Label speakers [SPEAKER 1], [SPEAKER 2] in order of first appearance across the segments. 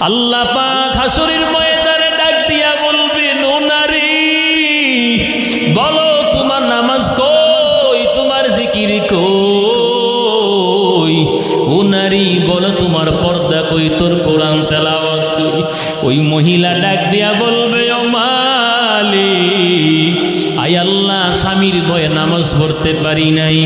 [SPEAKER 1] আল্লাহ পাক হাসুরের ময়দানে ডাক দিয়া বলবেন ও বলো তোমার নামাজ কই, তোমার জিকির কই? ও নারী বলো তোমার পর্দা কই, তোর কোরআন তেলাওয়াত কই? ওই মহিলা ডাক দিয়া বলবে, ও মালিক, আয় স্বামীর ভয়ে নামাজ পড়তে পারি নাই,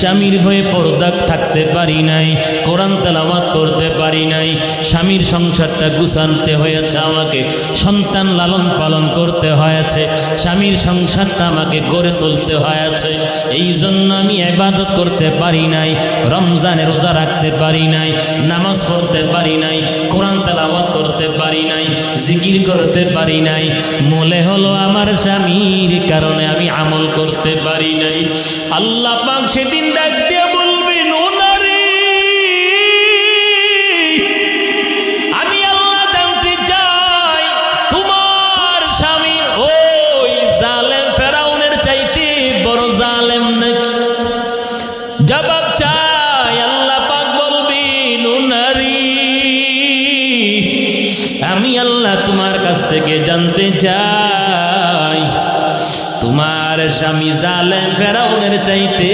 [SPEAKER 1] স্বামীর ভয়ে পর্দা থাকতে পারি নাই, কোরআন তেলাওয়াত করতে পারি নাই, স্বামীর সংসারটা গুছানতে হয়েছে আমাকে, সন্তান লালন পালন করতে হয়েছে, স্বামীর সংসারটা আমাকে গড়ে তুলতে হয়েছে, এই জন্য আমি এবাদত করতে পারি নাই, রমজানে রোজা রাখতে পারি নাই, নামাজ পড়তে পারি নাই, কোরআন তেলাওয়াত করতে পারি নাই, জিকির করতে পারি নাই, মনে হলো আমার স্বামীর কারণে আমি আমল করতে পারি নাই। আল্লাহ পাক সেদিন ডাক দিয়ে বলবেন, ও নারী, আমি আল্লাহ জানতে চাই, তোমার স্বামী ওই জালেম ফেরাউনের চাইতে বড় জালেম নাকি? জবাব চাই, আল্লাহ পাক বলবেন, ও নারী, আমি আল্লাহ তোমার কাছ থেকে জানতে চাই। স্বামী জালেম ফেরাউনের চাইতে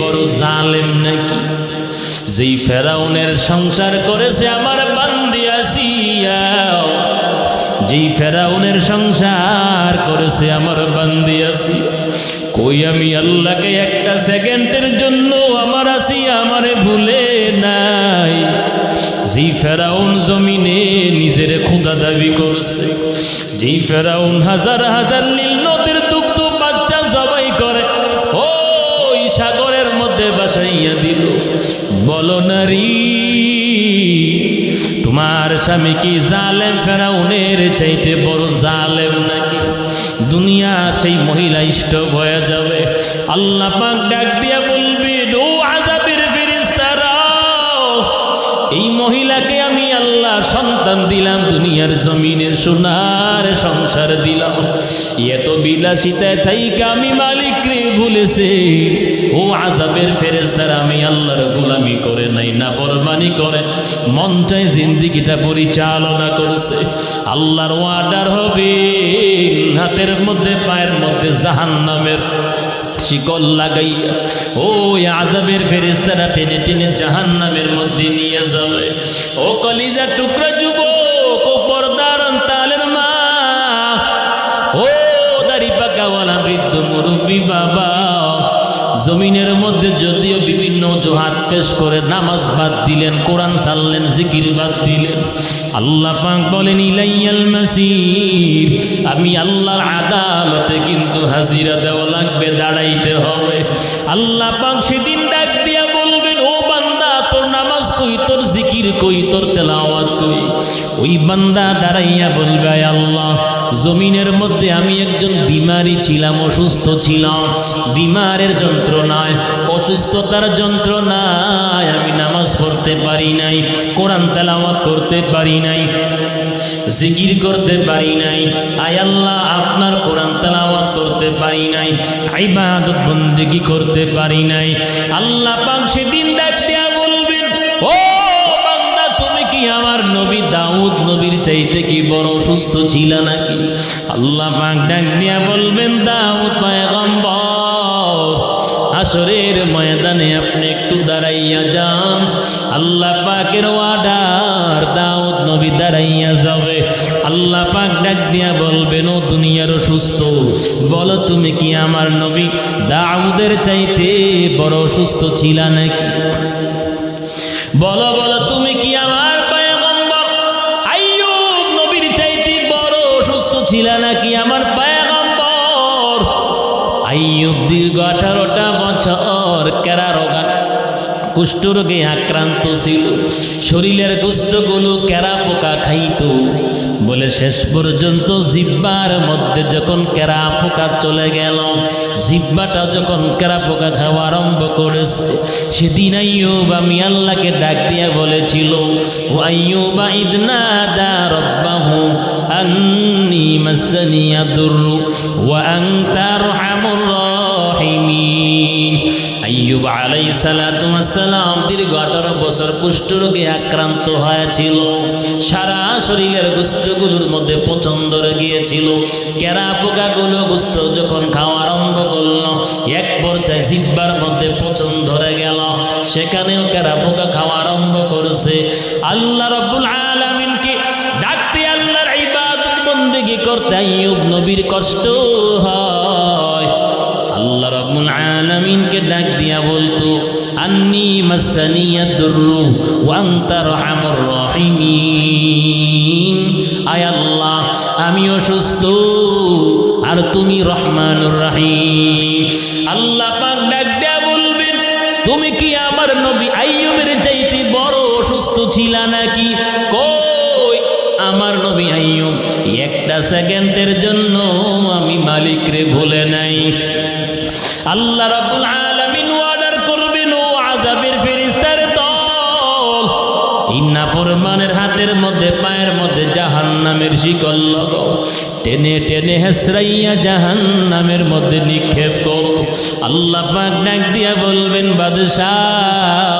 [SPEAKER 1] বড় জালেম নাকি? যেই ফেরাউনের সংসার করেছে আমার বান্দি আসিয়া, যেই ফেরাউনের সংসার করেছে আমার বান্দি আসি কই আমি আল্লাহকে একটা সেকেন্ডের জন্য আমার আসি আমারে ভুলে নাই? যেই ফেরাউন জমিনে নিজের ক্ষুদা দাবি করছে, যেই ফেরাউন হাজার হাজার নীল মধ্যে দিল, বলো নারী, তোমার স্বামী কি জালেম? ফেরাউনের চাইতে বড় জালেম নাকি? দুনিয়া সেই মহিলা ইষ্ট হয়ে যাবে। আল্লাহ পাক ডাক দিয়া বলবে, ও আজাবের ফেরেশতারাও এই মহিলাকে আমি আল্লাহ সন্তান দিলাম, দুনিয়ার জমিনে সোনার সংসার দিলাম। এত বিলাসিতায় থাইকে আমি মালিক ভুলেছে ও আজাবের ফেরেস্তার আমি আল্লাহর গোলামি করে নাই না ফরমানি করে। মন চাই জিন্দিগিটা পরিচালনা করছে। আল্লাহর ওয়ার্ডার হবে, হাতের মধ্যে, পায়ের মধ্যে জাহান নামের শিকল লাগাইয়া। ওই আজাবের ফেরেস্তারা টেনে টেনে জাহান নামের মধ্যে নিয়ে যাবে। ও কলিজা টুকরা যুবক বৃদ্ধ মুরব্বী বাবা, জমিনের মধ্যে যদিও বিভিন্ন অজুহাত পেশ করে নামাজ বাদ দিলেন, কোরআন সারলেন জিকির বাদ দিলেন, আল্লাহ পাক বলেন, ইলাইয়াল মাসির আমি আল্লাহর আদালতে কিন্তু হাজিরা দেওয়া লাগবে, দাঁড়াইতে হবে। আল্লাহ পাক সেদিন ডাক দিয়া বলবেন, ও বান্দা, তোর নামাজ কই, তোর জিকির কই, তোর তেলাওয়াত কই? ওই বান্দা দাঁড়াইয়া বলবে আল্লাহ জমিনের মধ্যে আমি একজন বিমারি ছিলাম, অসুস্থ ছিলাম। বিমারের যন্ত্রণায়, অসুস্থতার যন্ত্রণায় আমি নামাজ পড়তে পারি নাই, কোরআন তেলাওয়াত করতে পারি নাই, জিকির করতে পারি নাই, আয় আল্লাহ আপনার কোরআন তেলাওয়াত করতে পারি নাই আই ইবাদত বন্দেগী করতে পারি নাই। আল্লাহ পাক সেদিন ডাক দেয়া বলবেন, ও নবী দাউদ নবীর চাইতে কি বড় অসুস্থ ছিল নাকি? আল্লাহ পাক ডাক দিয়া বলবেন, দাউদ পয়গম্বর আসরের ময়দানে আপনি একটু দাঁড়াইয়া যান। আল্লাহ পাকের ওয়ার্ডার দাউদ নবী দাঁড়াইয়া যাবে। আল্লাহ পাক ডাক দিয়া বলবেন, ও দুনিয়ার অসুস্থ, বলো তুমি কি আমার নবী দাউদের চাইতে বড় অসুস্থ ছিল নাকি? বলো বলো, তুমি কি আমার আইয়ুব বছর কেরা রোগা কুষ্ঠরোগে আক্রান্ত ছিল। শরীরের গোস্তগুলো কেরা পোকা খাইতো। বলে শেষ পর্যন্ত জিব্বার মধ্যে যখন কেরা পোকা চলে গেল, জিব্বাটা যখন কেরা পোকা খাওয়া আরম্ভ করেছে, সেদিন আইয়ুব আমি আল্লাহকে ডাক দিয়া বলেছিল, ও আইয়ুব, ইদনা দা আন্নি মাসানি আদুরু ওয়া আনতা আলাই সালাম দীর্ঘ আঠারো বছর কুষ্ঠ রোগে আক্রান্ত হয়েছিল। সারা শরীরের গুস্তগুলোর মধ্যে পছন্দ গিয়েছিল কেরা পোকাগুলো গুস্ত যখন খাওয়া আরম্ভ করল, এক পর্যায়ে জিব্বার মধ্যে পচন ধরে গেল। সেখানেও কেরা পোকা খাওয়া আরম্ভ করেছে। আল্লাহ রব্বুল আলামিনকে ডাকতে আল্লাহর ইবাদত বন্দেগি করতে আইয়ুব নবীর কষ্ট হয়। আল্লাহ রাব্বুল আলামিনকে ডাক দিয়া বলতো, আন্নি ওয়া আনতা আরহামুর রাহিমিন। আয় আল্লাহ, আমি অসুস্থ, আর তুমি রহমানুর রাহিম। আল্লাহ পাক ডাক দিয়া বলবেন, তুমি কি আমার নবী আইয়ুবের চাইতে বড় অসুস্থ ছিলা নাকি? কই, আমার নবী আইয়ুব, একটা সেকেন্ডের জন্য আমি মালিকরে ভুলে নাই। আল্লাহ রাব্বুল আলামিন অর্ডার করবেন, ও আজাবের ফেরেশতার দল। ইন্না ফরমানের হাতের মধ্যে, পায়ের মধ্যে জাহান্নামের শিকল। টেনে টেনে হেসরাইয়া জাহান্নামের মধ্যে নিক্ষেপ কর। আল্লাহ ডাক দিয়া বলবেন, বাদশাহ।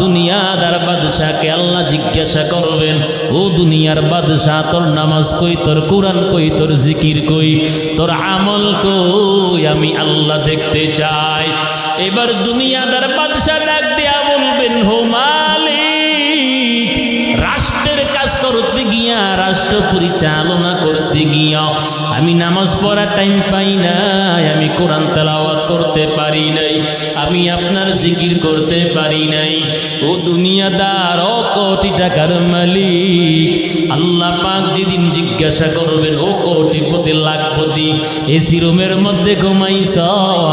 [SPEAKER 1] দুনিয়াদার বাদশাহকে আল্লাহ জিজ্ঞাসা করবেন, ও দুনিয়ার বাদশাহ, তোর নামাজ কই, তোর কোরআন কই, তোর জিকির কই, তোর আমল কই? আমি আল্লাহ দেখতে চাই। এবার দুনিয়াদার বাদশাহ ডাক দিয়া বলবেন হো মালিক, রাষ্ট্রের কাজ করতে গিয়া, রাষ্ট্র পরিচালনা করতে গিয়া, আমি নামাজ পড়ার টাইম পাই না আমি কোরআন তেলাওয়াত করতে পারি নাই, আমি আপনার জিকির করতে পারি নাই। ও দুনিয়াদার ও কোটি টাকার মালিক, আল্লাহ পাক যেদিন জিজ্ঞাসা করবেন, ও কোটিপতি লাখপতি এসি রুমের মধ্যে ঘুমাইছ?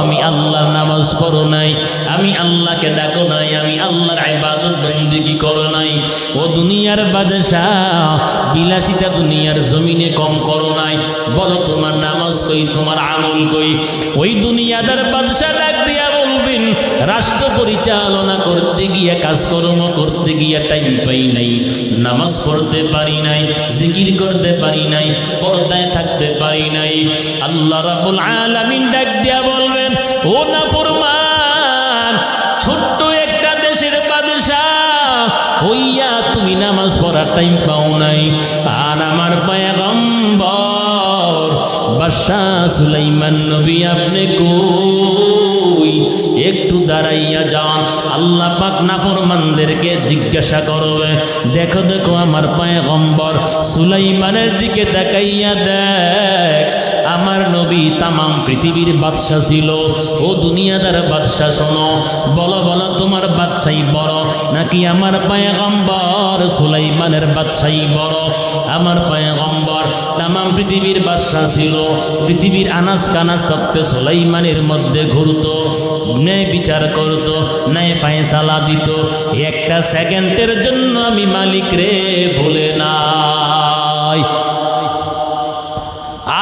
[SPEAKER 1] আমি আল্লাহর নামাজ পড়ো নাই, আমি আল্লাহকে ডাকো নাই, আমি আল্লাহর ইবাদত বন্দেগি করো নাই। ও দুনিয়ার বাদশাহ বিলাসিতা দুনিয়ার জমিনে কম করো নাই। বলো তোমার নামাজ কই, তোমার আমল কই? ওই দুনিয়াদার বাদশাহ ডাক দিয়া বলবেন, রাষ্ট্র পরিচালনা করতে গিয়ে, কাজকর্ম করতে গিয়ে টাইম পাই নাই, নামাজ পড়তে পারি নাই, জিকির করতে পারি নাই, পর্দায় থাকতে পারি নাই। আল্লাহ রাব্বুল আলামিন ডাক দিয়া বলবেন, ও না ফরমান ছোট্ট একটা দেশের বাদশাহ, হইয়া তুমি নামাজ পড়ার টাইম পাও নাই। আর আমার পয়গম্বর বাদশাহ সুলাইমান নবী, আপনি কই? একটু দাঁড়াইয়া যান। আল্লাহ পাক নাফরমানদেরকে জিজ্ঞাসা করবে, দেখো দেখো আমার পায়ে গম্বর সুলাইমানের দিকে তাকাইয়া দেখ আমার নবী তামাম পৃথিবীর বাদশাহ ছিল। ও দুনিয়াদার বাদশাহ, শোনো। বলো বলো, তোমার বাদশাহী বড়? নাকি আমার পায়গম্বর সুলাইমানের বাদশাহী বড়? আমার পায়গম্বর তামাম পৃথিবীর বাদশাহ ছিল। পৃথিবীর আনাজ কানাজ তত্ত্বে সুলাইমানের মধ্যে ঘুরতো, ন্যায় বিচার করতো, ন্যায় ফায়সালা দিত। একটা সেকেন্ডের জন্য আমি মালিক রে ভুলে নাই।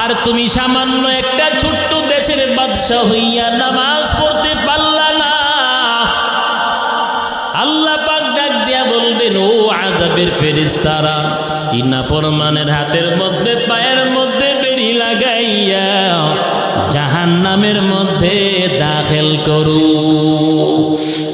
[SPEAKER 1] আর তুমি সামান্য একটা ছোট্ট দেশের বাদশাহ হইয়া নামাজ পড়তে পারলা না। আল্লাহ পাক ডাক দিয়া বলবেন, ও আজাবের ফেরেশতারা ইনা ফরমানের হাতের মধ্যে, পায়ের মধ্যে বেরি লাগাইয়া জাহান্নামের মধ্যে দাখিল করু।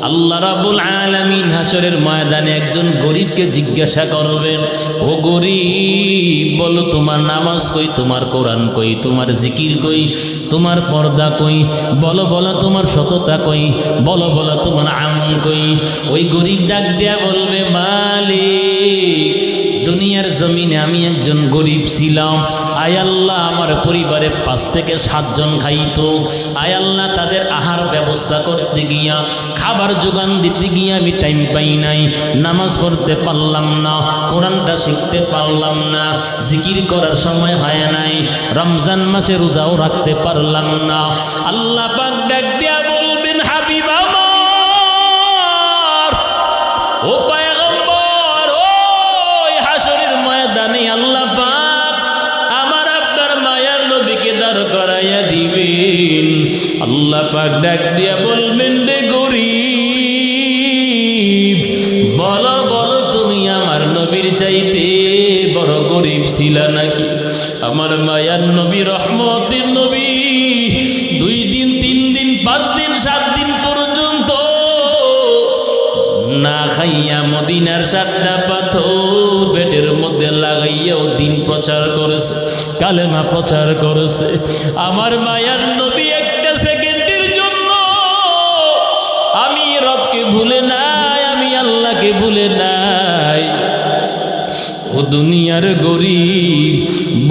[SPEAKER 1] আল্লাহ রাবুল আলামিন হাসরের ময়দানে একজন গরিবকে জিজ্ঞাসা করবেন, ও গরিব, বলো তোমার নামাজ কই, তোমার কোরআন কই, তোমার জিকির কই, তোমার পর্দা কই, বলো বলো তোমার সততা কই, বলো বলো তোমার আমল কই? ওই গরিব ডাক দেয়া বলবে, মালিক দুনিয়ার জমিনে আমি একজন গরিব ছিলাম। আয় আল্লাহ, আমার পরিবারে পাঁচ থেকে সাতজন খাইতো। আয় আল্লাহ, তাদের আহার ব্যবস্থা করতে গিয়া, খাবার যোগান দিতে গিয়া আমি টাইম পাই নাই। নামাজ পড়তে পারলাম না, কোরআনটা শিখতে পারলাম না, জিকির করার সময় হয় নাই। রমজান মাসে রোজাও রাখতে পারলাম না। আল্লাহ পাক ডাক দিয়া আল্লাহ পাক ডাক দিয়া বলবেন, রে গরিব, বলো বলো তুমি আমার নবীর চাইতে বড় গরিব ছিলা নাকি? আমার মায়ার নবী, রহমতের নবী, দুই দিন, তিন দিন, পাঁচ দিন, সাত দিন পর্যন্ত না খাইয়া মদিনার সাতটা পাথর পেটের মধ্যে লাগাইয়াও দিন প্রচার করেছে, কালেমা প্রচার করেছে। আমার মায়ার নবী দুনিয়ার গরিব।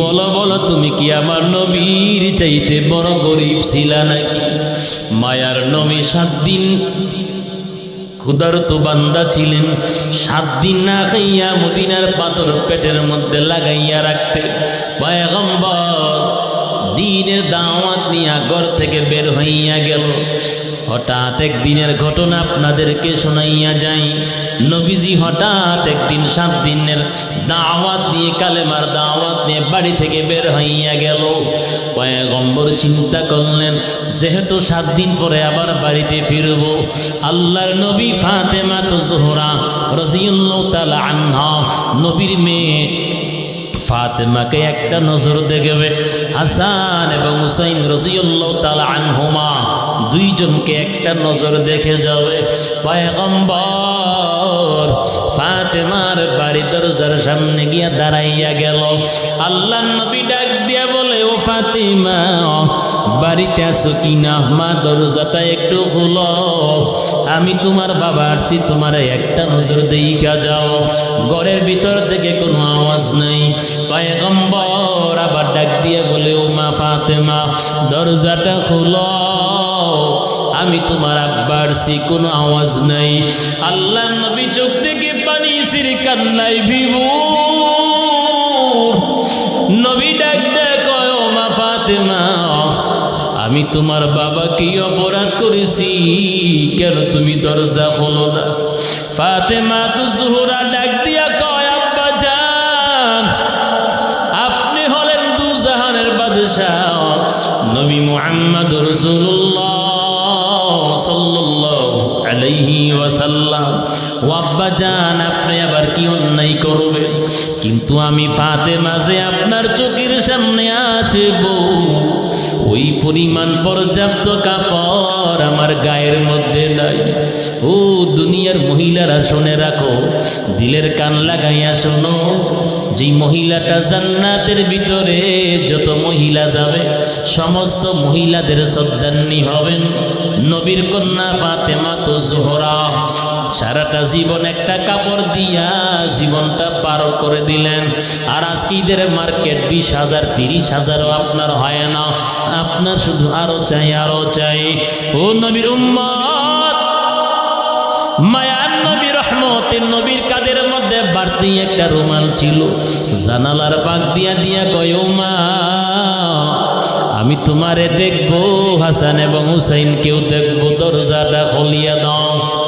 [SPEAKER 1] বলো বলো, তুমি কি আমার নবীর চাইতে বড় গরিব ছিলা নাকি? মায়ার নবী সাত দিন খুদার তো বান্দা ছিলেন। সাত দিন না খাইয়া মদিনার পাথর পেটের মধ্যে লাগাইয়া রাখতে পয়গম্বর দিনের দাওয়াত নিয়ে ঘর থেকে বের হইয়া গেল। হঠাৎ একদিনের ঘটনা আপনাদেরকে শোনাইয়া যাই। নবীজি হঠাৎ একদিন সাত দিনের দাওয়াত নিয়ে, কালেমার দাওয়াত নিয়ে বাড়ি থেকে বের হইয়া গেল। পয়গম্বর চিন্তা করলেন, যেহেতু সাত দিন পরে আবার বাড়িতে ফিরব, আল্লাহর নবী ফাতেমা তো জোহরা রজিউল্লাহ তালা আন্না নবীর মেয়ে ফাতেমাকে একটা নজর দেখবে। হাসান এবং হুসাইন রজিউল্লাহ তালা আনহুমা দুইজনকে একটা নজর দেখে যাবে। পয়গম্বর ফাতেমার বাড়ি দরজার সামনে গিয়া দাঁড়াইয়া গেল। আল্লাহ নবী ডাক দিয়া বলে, ও ফাতেমা, বাড়িতে আসো কিনা? মা দরজাটা একটু খুল আমি তোমার বাবা আসছি তোমার একটা নজর দেইকা যাও। ঘরের ভিতর থেকে কোনো আওয়াজ নেই। পয়গম্বর আবার ডাক দিয়ে বলে, ও মা ফাতেমা, দরজাটা খুল। আমি তোমার আব্বার সি কোনো আওয়াজ নাই। আল্লাহ নবী চোখ থেকে পানি, সিরি কান্নাই ভিবু। আমি তোমার বাবা কি অপরাধ করেছি। কেন তুমি দরজা খোলো না? ফাতেমা তো জোহরা ডাক দিয়া কয়, আব্বা যান আপনি হলেন দু জাহানের বাদশাহ ওয়াসাল্লাম। আপনি আবার কি অন্যায় কিন্তু আমি ফাতেমা যে আপনার চোখের সামনে আসব ওই পরিমাণ পর্যাপ্ত কাপড় আমার গায়ের মধ্যে নাই। ও দুনিয়ার মহিলারা শুনে রাখো, দিলের কান লাগাইয়া শোনো, যেই মহিলাটা জান্নাতের ভিতরে যত মহিলা যাবে, সমস্ত মহিলাদের শ্রদ্ধান্নি হবেন। নবীর কন্যা ফাতেমা তো জোহরা। সারাটা জীবন একটা কাপড় দিয়া জীবনটা পার করে দিলেন। আর আজকে ঈদের মার্কেট বিশ হাজার, তিরিশ হাজারও আপনার হয় না। আপনার শুধু আরও চাই আরও চাই। ও নবীর উম্মত! মায়ার নবী রহমতের নবীর কাদের মধ্যে বাড়তি একটা রুমাল ছিল। জানালার ফাঁক দিয়া দিয়া কয় মা আমি তোমারে দেখব, হাসান এবং হুসাইন কেউ দেখব। দরজাটা খলিয়া দাও।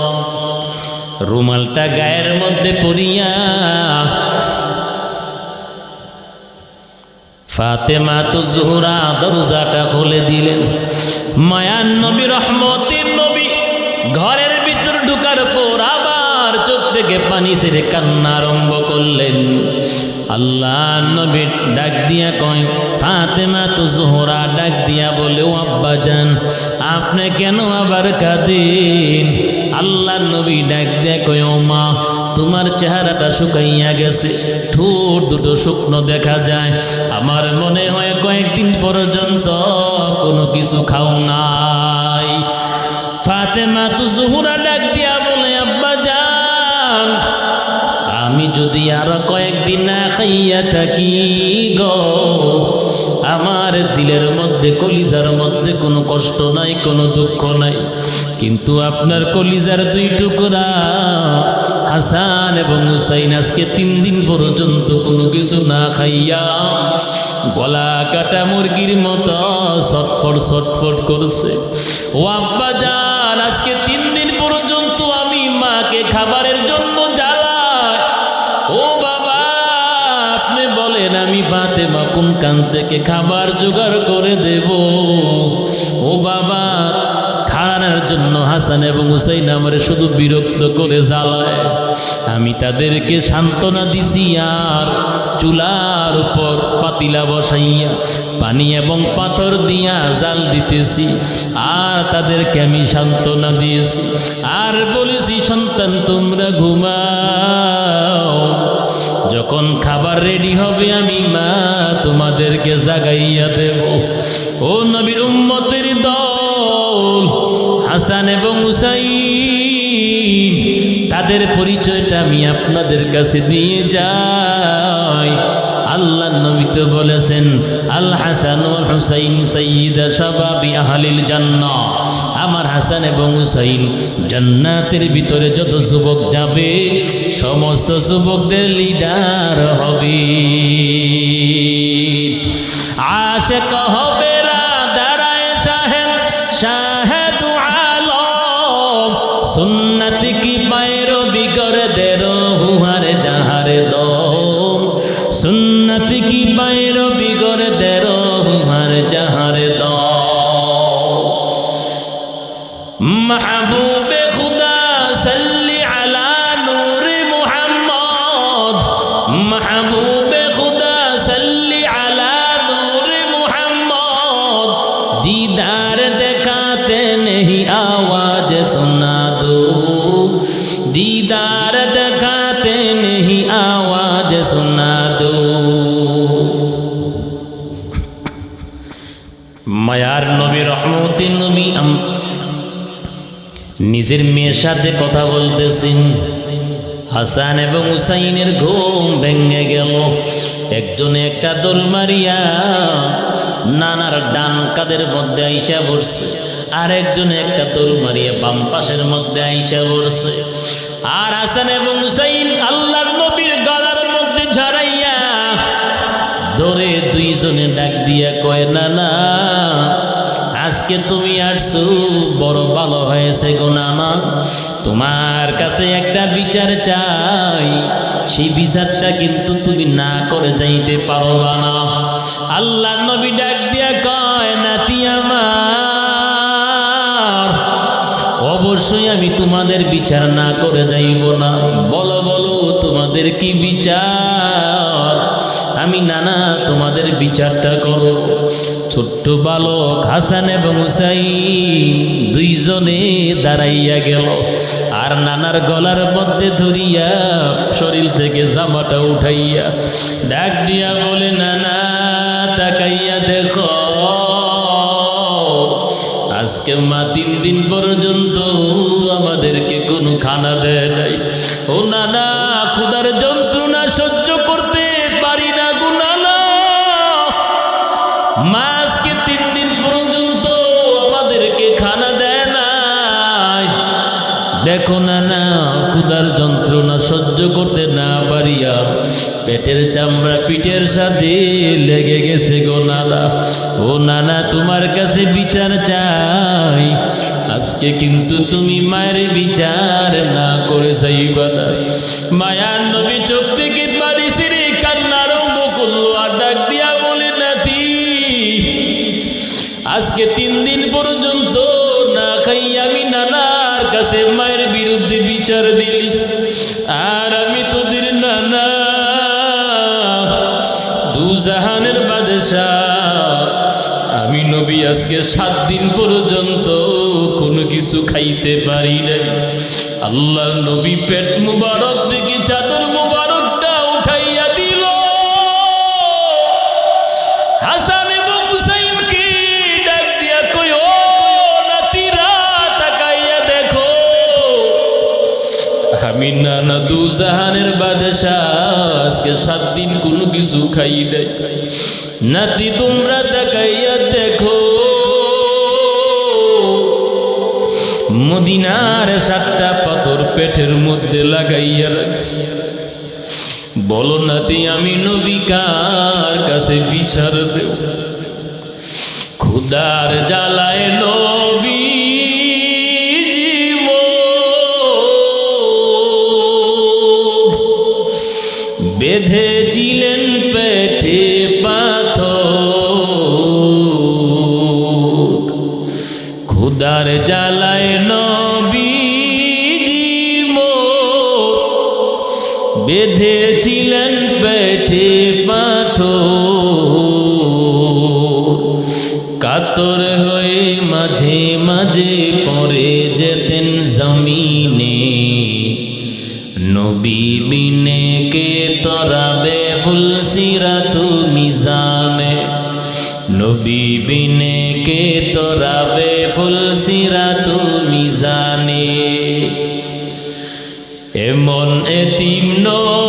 [SPEAKER 1] রুমালটা গায়ের মধ্যে পরিয়া। ফাতেমা তো জোহরা দরজাটা খুলে দিলেন। মায়ান নবী, রহমতের নবী, ঘরের ভিতর ঢুকার পর আবার চোখ থেকে পানি ছেড়ে কান্না আরম্ভ করলেন। আল্লাহ নবী ডাক দিয়া কয়, ফাতেমা তো জোহরা ডাক দিয়া বলে আব্বা যান আপনি কেন আবার কাঁদেন? আল্লাহ নবী ডাক ও মা, তোমার চেহারাটা শুকাইয়া গেছে। ঠোঁট দুটো শুকনো দেখা যায়। আমার মনে হয় কয়েকদিন পর্যন্ত কোনো কিছু খাও নাই। ফাতেমা তো জহুরা ডাক দিয়া বলে, আব্বা যান আমি যদি আরও কয়েকদিন না খাইয়া থাকি গো আমার দিলের মধ্যে, কলিজার মধ্যে কোনো কষ্ট নাই, কোনো দুঃখ নাই। কিন্তু আপনার কলিজার দুই টুকরা, হাসান এবং হুসাইন আজকে তিন দিন পর্যন্ত কোনো কিছু না খাইয়া গলা কাটা মুরগির মতো ছটফট ছটফট করছে। ও আব্বা যান ফাতেমা কোন কান থেকে খাবার জোগাড় করে দেব? ও বাবা খানার জন্য হাসান এবং হুসাইন আমার শুধু বিরক্ত করে জ্বালায়। আমি তাদেরকে সান্ত্বনা দিছি আর চুলার উপর পাতিলা বসাইয়া, পানি এবং পাথর দিয়া জাল দিতেছি। আর তাদেরকে আমি সান্ত্বনা দিয়েছি। আর বলেছি, সন্তান, তোমরা ঘুমাও। যখন খাবার রেডি হবে, আমি মা তোমাদেরকে জাগাইয়া দেব। ও নবীর উম্মতের দল, হাসান এবং হুসাইন, তাদের পরিচয়টা আমি আপনাদের কাছে দিয়ে যাই। আল্লাহ নবী তো বলেছেন, আল হাসান হুসাইন সঈদা সবাবি আহলিল জান্ন আমার হাসান এবং হুসাইন জান্নাতের ভিতরে যত যুবক যাবে, সমস্ত যুবকদের লিডার হবে। আশেক নিজের মেয়ের সাথে কথা বলতেছেন। হাসান এবং হুসাইনের ঘুম ভেঙে গেল। একজনে একটা দোল মারিয়া নানার ডান কাদের মধ্যে আইসা পড়ছে। আর একজনে একটা দোল মারিয়া বাম পাশের মধ্যে আইসা পড়ছে। আর হাসান এবং হুসাইন আল্লাহর নবীর গলার মধ্যে ঝাড়াইয়া ধরে দুইজনে ডাক দিয়া কয় না না আজকে তুমি আসছো, বড় ভালো হয়েছে গো নানা। তোমার কাছে একটা বিচার চাই, সেই বিচারটা কিন্তু তুমি না করে যাইতে পারবা না আল্লাহ নবী ডাক দিয়া কয়, নাতি আমার, অবশ্যই আমি তোমাদের বিচার না করে যাইব না। বলো বলো, তোমাদের কি বিচার? আমি নানা তোমাদের বিচারটা করব। ছোট্ট বালক হাসান এবং হুসাইন দুইজনে দাঁড়াইয়া গেল। আর নানার গলার মধ্যে ধরিয়া শরীর থেকে জামাটা উঠাইয়া ডাক দিয়া বলে, নানা, তাকাইয়া দেখো। আজকে মা তিন দিন পর্যন্ত আমাদেরকে কোনো খানা দেয় নাই। ও নানা দেখো না ক্ষুদার যন্ত্রণা সহ্য করতে না পারিয়া পেটের চামড়া পিঠের সাথে লেগে গেছে গো নানা। ও নানা, তোমার কাছে বিচার চাই। আজকে কিন্তু তুমি মায়ের বিচার না করে চাইবা মায়ার দুজাহানের বাদশাহ। আমি নবী আজকে সাত দিন পর্যন্ত কোনো কিছু খাইতে পারি নাই। আল্লাহ নবী পেট মুবারক থেকে চাদর উঠাইয়া দিল। নাতিরা, তাকাইয়া দেখো। আমি নানা দুজাহানের বাদশাহ আজকে সাত দিন কোনো কিছু খাই নাই। নাতি, তোমরা দেখাইয়া দেখো। মদিনার সাতটা পাথর পেটের মধ্যে লাগাইয়া রাখছি। বলো নাতি, আমি নবী কার কাছে বিচার দেব? খুদার জ্বালায় ছিলেন বেটি পাথর। কাতর হয়ে মাঝে মাঝে পরে যেতেন জমিনে। নবী বিনে কে তরাবে ফুল সিরাতু নিজামে। নবী বিনে কে তরাবে ফুল সিরাতু নিজানে। এমন এতিম নয়